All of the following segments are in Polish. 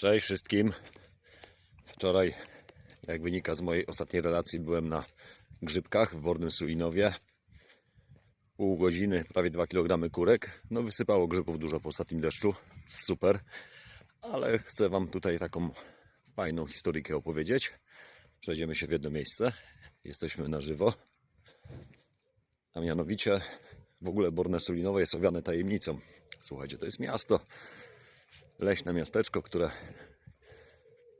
Cześć wszystkim. Wczoraj, jak wynika z mojej ostatniej relacji, byłem na grzybkach w Bornym Sulinowie. Pół godziny, prawie 2 kg kurek. No wysypało grzybów dużo po ostatnim deszczu. Super. Ale chcę Wam tutaj taką fajną historykę opowiedzieć. Przejdziemy się w jedno miejsce. Jesteśmy na żywo. A mianowicie w ogóle Borne Sulinowe jest owiane tajemnicą. Słuchajcie, to jest miasto, leśne miasteczko, które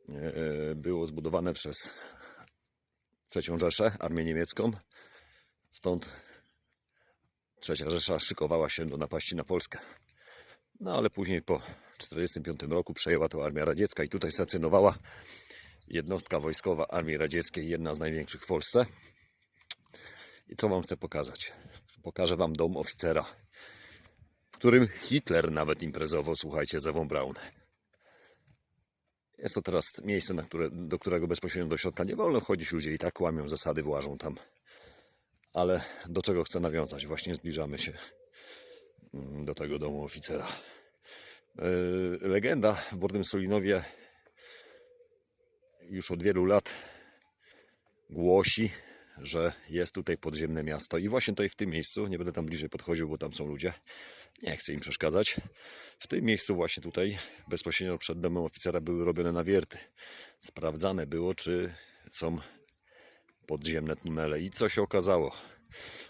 e, było zbudowane przez trzecią Rzeszę, armię niemiecką. Stąd trzecia Rzesza szykowała się do napaści na Polskę. No ale później po 1945 roku przejęła to armia radziecka i tutaj stacjonowała jednostka wojskowa armii radzieckiej, jedna z największych w Polsce. I co Wam chcę pokazać? Pokażę Wam dom oficera, którym Hitler nawet imprezował, słuchajcie, ze Braun. Jest to teraz miejsce, które, do którego bezpośrednio do środka nie wolno wchodzić. Ludzie i tak łamią zasady, włażą tam. Ale do czego chcę nawiązać? Właśnie zbliżamy się mm, do tego domu oficera. Yy, Legenda w Bordym Solinowie już od wielu lat głosi, że jest tutaj podziemne miasto. I właśnie tutaj w tym miejscu, nie będę tam bliżej podchodził, bo tam są ludzie, nie chcę im przeszkadzać. W tym miejscu właśnie tutaj, bezpośrednio przed domem oficera były robione nawierty. Sprawdzane było, czy są podziemne tunele i co się okazało.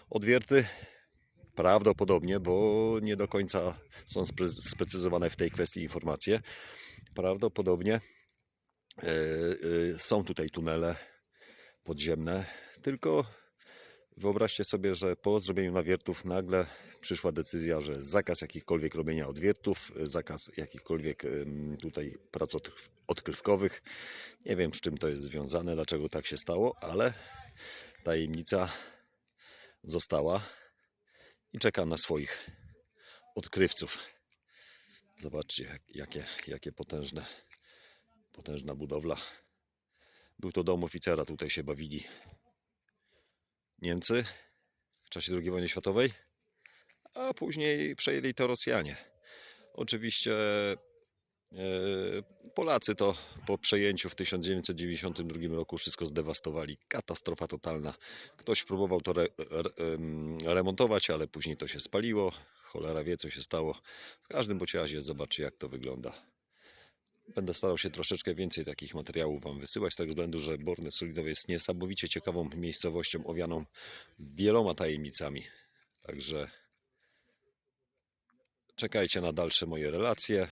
Odwierty prawdopodobnie, bo nie do końca są spre- sprecyzowane w tej kwestii informacje. Prawdopodobnie e, e, są tutaj tunele podziemne, tylko wyobraźcie sobie, że po zrobieniu nawiertów nagle przyszła decyzja, że zakaz jakichkolwiek robienia odwiertów, zakaz jakichkolwiek tutaj prac od- odkrywkowych. Nie wiem, z czym to jest związane, dlaczego tak się stało, ale tajemnica została i czeka na swoich odkrywców. Zobaczcie, jak- jakie, jakie potężne, potężna budowla. Był to dom oficera, tutaj się bawili Niemcy w czasie II wojny światowej, a później przejęli to Rosjanie. Oczywiście e, Polacy to po przejęciu w 1992 roku wszystko zdewastowali. Katastrofa totalna. Ktoś próbował to re, re, em, remontować, ale później to się spaliło. Cholera wie, co się stało. W każdym bądź razie zobaczcie, jak to wygląda. Będę starał się troszeczkę więcej takich materiałów Wam wysyłać, z tego względu, że Borne Solidowe jest niesamowicie ciekawą miejscowością owianą wieloma tajemnicami. Także czekajcie na dalsze moje relacje.